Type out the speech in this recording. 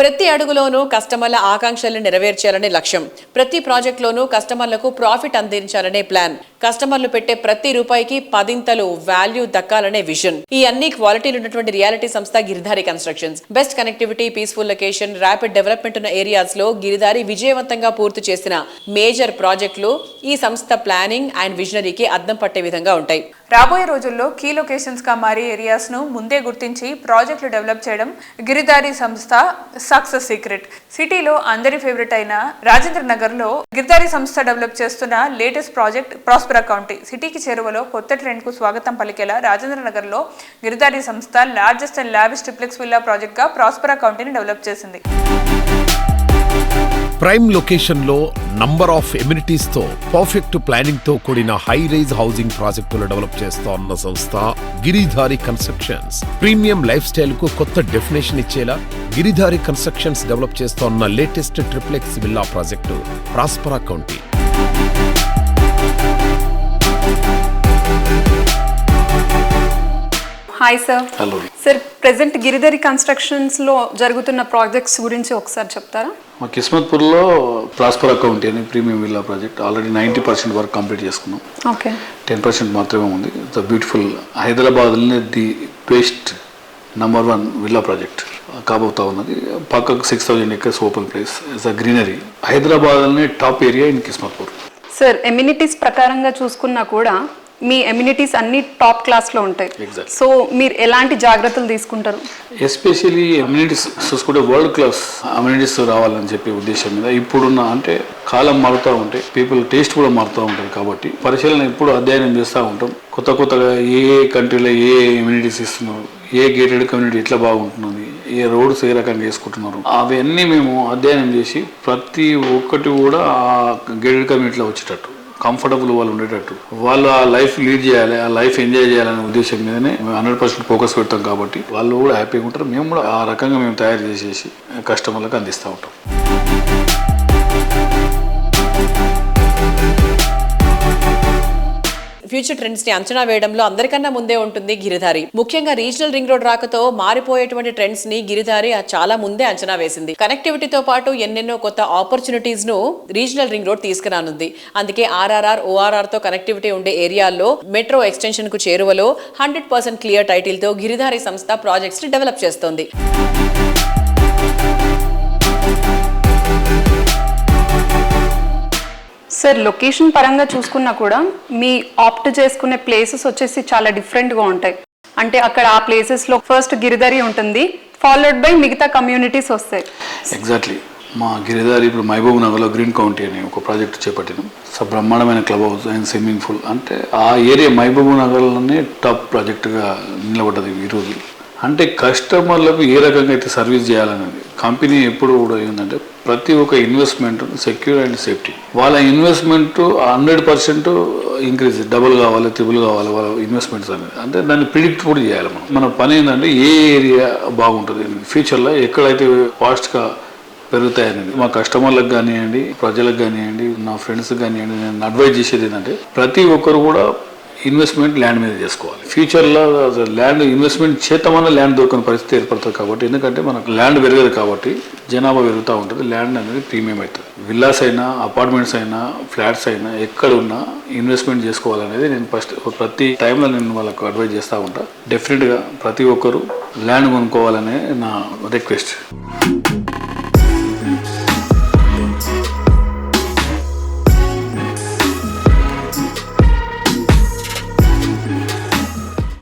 ప్రతి అడుగులోనూ కస్టమర్ల ఆకాంక్షలను నెరవేర్చాలనే లక్ష్యం. ప్రతి ప్రాజెక్టులోనూ కస్టమర్లకు ప్రాఫిట్ అందించాలనే ప్లాన్. కస్టమర్లు పెట్టే ప్రతి రూపాయికి పదింతలు వాల్యూ దక్కాలనే విజన్. ఈ అన్ని క్వాలిటీలు ఉన్నటువంటి రియాలిటీ సంస్థ Giridhari constructions. Best connectivity peaceful location rapid development ఉన్న ఏరియాస్లో గిరిధారి విజయవంతంగా పూర్తి చేసిన మేజర్ ప్రాజెక్టులు ఈ సంస్థ ప్లానింగ్ అండ్ విజనరీకి అద్దం పట్టే విధంగా ఉంటాయి. రాబోయే రోజుల్లో కీ లొకేషన్స్గా మారే ఏరియాస్ను ముందే గుర్తించి ప్రాజెక్టులు డెవలప్ చేయడం గిరిదారి సంస్థ సక్సెస్ సీక్రెట్. సిటీలో అందరి ఫేవరెట్ అయిన రాజేంద్ర నగర్లో సంస్థ డెవలప్ చేస్తున్న లేటెస్ట్ ప్రాజెక్ట్ ప్రాస్పరా కౌంటీ సిటీకి చేరువలో కొత్త ట్రెండ్కు స్వాగతం పలికేలా రాజేంద్ర నగర్లో గిరిదారి సంస్థ largest and lavish triplex villa ప్రాజెక్ట్గా Prospera కౌంటీని డెవలప్ చేసింది. ప్రైమ్ లొకేషన్లో నంబర్ ఆఫ్ ఎమ్యూనిటీస్తో పర్ఫెక్ట్ ప్లానింగ్తో కూడిన హై రైజ్ హౌసింగ్ ప్రాజెక్టులు డెవలప్ చేస్తోన్న సంస్థ గిరిధారి కన్స్ట్రక్షన్స్. ప్రీమియం లైఫ్ స్టైల్కు కొత్త డెఫినేషన్ ఇచ్చేలా గిరిధారి కన్స్ట్రక్షన్స్ డెవలప్ చేస్తోన్న latest triplex villa project Prospera county. Hi sir hello sir present Giridhari కన్స్ట్రక్షన్స్లో జరుగుతున్న ప్రాజెక్ట్స్ గురించి ఒకసారి చెప్తారా? మా కిస్మత్పూర్లో ప్రాస్పర్ అకౌంట్ అని premium villa project already ninety percent work complete చేసుకున్నాం. ఓకే టెన్ పర్సెంట్ మాత్రమే ఉంది. ఇట్స్ బ్యూటిఫుల్ హైదరాబాద్లోనే the best number one villa project కాబోతా ఉన్నది. పక్కకు six thousand acres open place it's a greenery హైదరాబాద్లోనే top area in Kismatpur sir amenities ప్రకారంగా చూసుకున్నా కూడా మీ ఎమ్యూనిటీస్ అన్ని టాప్ క్లాస్లో ఉంటాయి. సో మీరు ఎలాంటి జాగ్రత్తలు తీసుకుంటారు? ఎస్పెషలీ అమ్యూనిటీస్ చూసుకుంటే వరల్డ్ క్లాస్ అమ్యూనిటీస్ రావాలని చెప్పే ఉద్దేశం మీద ఇప్పుడున్న అంటే కాలం మారుతూ ఉంటాయి పీపుల్ టేస్ట్ కూడా మారుతూ ఉంటుంది కాబట్టి పరిశీలన ఎప్పుడు అధ్యయనం చేస్తూ ఉంటాం. కొత్త కొత్తగా ఏ ఏ కంట్రీలో ఏ ఇమ్యూనిటీస్ ఇస్తున్నారు ఏ గేటెడ్ కమ్యూనిటీ ఎట్లా బాగుంటున్నది ఏ రోడ్స్ ఏ రకంగా వేసుకుంటున్నారు అవన్నీ మేము అధ్యయనం చేసి ప్రతి ఒక్కటి కూడా ఆ గేటెడ్ కమ్యూనిటీలో వచ్చేటట్టు. కంఫర్టబుల్ వాళ్ళు ఉండేటట్టు. వాళ్ళు ఆ లైఫ్ లీడ్ చేయాలి ఆ లైఫ్ ఎంజాయ్ చేయాలనే ఉద్దేశం మీదనే హండ్రెడ్ పర్సెంట్ ఫోకస్ పెడతాం కాబట్టి వాళ్ళు కూడా హ్యాపీగా ఉంటారు. మేము కూడా ఆ రకంగా మేము తయారు చేసేసి కస్టమర్లకు అందిస్తూ ఉంటాం. ఫ్యూచర్ ట్రెండ్స్ని అంచనా వేయడంలో అందరికన్నా ముందే ఉంటుంది గిరిధారి. ముఖ్యంగా రీజనల్ రింగ్ రోడ్ రాకతో మారిపోయేటువంటి ట్రెండ్స్ని గిరిధారి చాలా ముందే అంచనా వేసింది. కనెక్టివిటీతో పాటు ఎన్నెన్నో కొత్త ఆపర్చునిటీస్ను రీజనల్ రింగ్ రోడ్ తీసుకురానుంది. అందుకే ఆర్ఆర్ఆర్ ఓఆర్ఆర్తో కనెక్టివిటీ ఉండే ఏరియాల్లో మెట్రో ఎక్స్టెన్షన్కు చేరువలో హండ్రెడ్ పర్సెంట్ క్లియర్ టైటిల్తో గిరిధారి సంస్థ ప్రాజెక్ట్స్ని డెవలప్ చేస్తోంది. సార్ లొకేషన్ పరంగా చూసుకున్నా కూడా మీ ఆప్ట్ చేసుకునే ప్లేసెస్ వచ్చేసి చాలా డిఫరెంట్గా ఉంటాయి. అంటే అక్కడ ఆ ప్లేసెస్లో ఫస్ట్ గిరిధరి ఉంటుంది ఫాలోడ్ బై మిగతా కమ్యూనిటీస్ వస్తాయి. ఎగ్జాక్ట్లీ మా గిరిదారి ఇప్పుడు మహబూబ్ నగర్లో గ్రీన్ కౌంటీ అనే ఒక ప్రాజెక్ట్ చేపట్టినాం. సో బ్రహ్మాండమైన club house and swimming pool అంటే ఆ ఏరియా మహబూబ్ నగర్లోనే టాప్ ప్రాజెక్టుగా నిలబడ్డది ఈరోజు అంటే కస్టమర్లకు ఏ రకంగా అయితే సర్వీస్ చేయాలని కంపెనీ ఎప్పుడు కూడా ఏంటంటే ప్రతి ఒక్క ఇన్వెస్ట్మెంట్ సెక్యూర్ అండ్ సేఫ్టీ వాళ్ళ investment hundred percent increase double కావాలి త్రిబుల్ కావాలి వాళ్ళ ఇన్వెస్ట్మెంట్స్ అనేది. అంటే దాన్ని ప్రిడిక్ట్ కూడా చేయాలి మనం. మన పని ఏంటంటే ఏ ఏరియా బాగుంటుంది ఫ్యూచర్లో ఎక్కడైతే ఫాస్ట్గా పెరుగుతాయనేది మా కస్టమర్లకు కానివ్వండి ప్రజలకు కానివ్వండి నా ఫ్రెండ్స్కి కానివ్వండి నేను అడ్వైజ్ చేసేది ఏంటంటే ప్రతి ఒక్కరు కూడా ఇన్వెస్ట్మెంట్ ల్యాండ్ మీద చేసుకోవాలి. ఫ్యూచర్లో ల్యాండ్ ఇన్వెస్ట్మెంట్ చేతమైన ల్యాండ్ దొరకని పరిస్థితి ఏర్పడుతుంది కాబట్టి ఎందుకంటే మనకు ల్యాండ్ పెరగదు కాబట్టి జనాభా పెరుగుతూ ఉంటుంది ల్యాండ్ అనేది ప్రీమియం అవుతుంది. విల్లాస్ అయినా అపార్ట్మెంట్స్ అయినా ఫ్లాట్స్ అయినా ఎక్కడ ఉన్నా ఇన్వెస్ట్మెంట్ చేసుకోవాలనేది నేను ఫస్ట్ ప్రతి టైంలో నేను వాళ్ళకు అడ్వైజ్ చేస్తూ ఉంటా. డెఫినెట్గా ప్రతి ఒక్కరు ల్యాండ్ కొనుక్కోవాలనే నా రిక్వెస్ట్